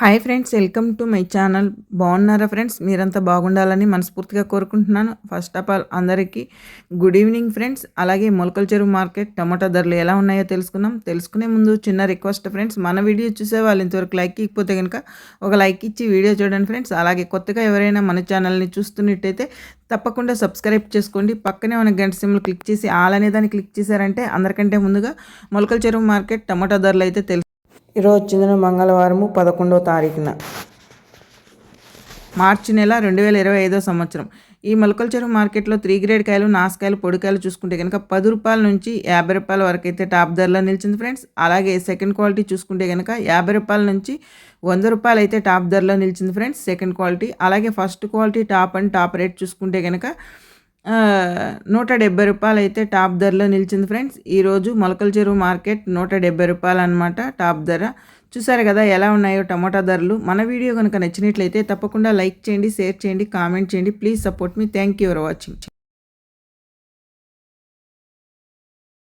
Hi friends welcome to my channel. బాగున్నారా friends? మీరంతా బాగుండాలని మనస్ఫూర్తిగా కోరుకుంటున్నాను. ఫస్ట్ ఆఫ్ ఆల్ అందరికీ గుడ్ ఈవినింగ్ ఫ్రెండ్స్. అలాగే మొలకల చెరువు మార్కెట్ టమాటా ధరలు ఎలా ఉన్నాయో తెలుసుకుందాం. తెలుసుకునే ముందు చిన్న రిక్వెస్ట్ ఫ్రెండ్స్ మన వీడియో చూసే వాళ్ళు ఇంతవరకు లైక్ ఇకపోతే కనుక ఒక లైక్ ఇచ్చి వీడియో చూడండి ఫ్రెండ్స్. అలాగే కొత్తగా ఎవరైనా మన ఛానల్ని చూస్తున్నట్టయితే తప్పకుండా సబ్స్క్రైబ్ చేసుకోండి. పక్కనే ఉన్న గంట సిమ్లు క్లిక్ చేసి ఆల్ అనే దాన్ని క్లిక్ చేశారంటే అందరికంటే ముందుగా మొలకల చెరువు మార్కెట్ టమాటా ధరలు అయితే తెలుసు. ఈరోజు వచ్చిందిన మంగళవారము పదకొండవ తారీఖున. మార్చి నెల రెండు వేల ఇరవై ఐదో సంవత్సరం. ఈ మొలకల చెరువు మార్కెట్లో త్రీ గ్రేడ్ కాయలు నాసుకాయలు పొడికాయలు చూసుకుంటే కనుక పది రూపాయల నుంచి యాభై రూపాయల వరకు అయితే టాప్ ధరలో నిలిచింది ఫ్రెండ్స్. అలాగే సెకండ్ క్వాలిటీ చూసుకుంటే కనుక యాభై రూపాయల నుంచి వంద రూపాయలు అయితే టాప్ ధరలో నిలిచింది ఫ్రెండ్స్ సెకండ్ క్వాలిటీ. అలాగే first quality top and top rate చూసుకుంటే కనుక నూట డెబ్బై రూపాయలు అయితే టాప్ ధరలో నిలిచింది ఫ్రెండ్స్. ఈరోజు మొలకల చెరువు మార్కెట్ నూట డెబ్బై రూపాయలు అనమాట టాప్ ధర. చూసారు కదా ఎలా ఉన్నాయో టమాటా ధరలు. మన వీడియో కనుక నచ్చినట్లయితే తప్పకుండా లైక్ చేయండి షేర్ చేయండి కామెంట్ చేయండి. Please support me. Thank you for watching.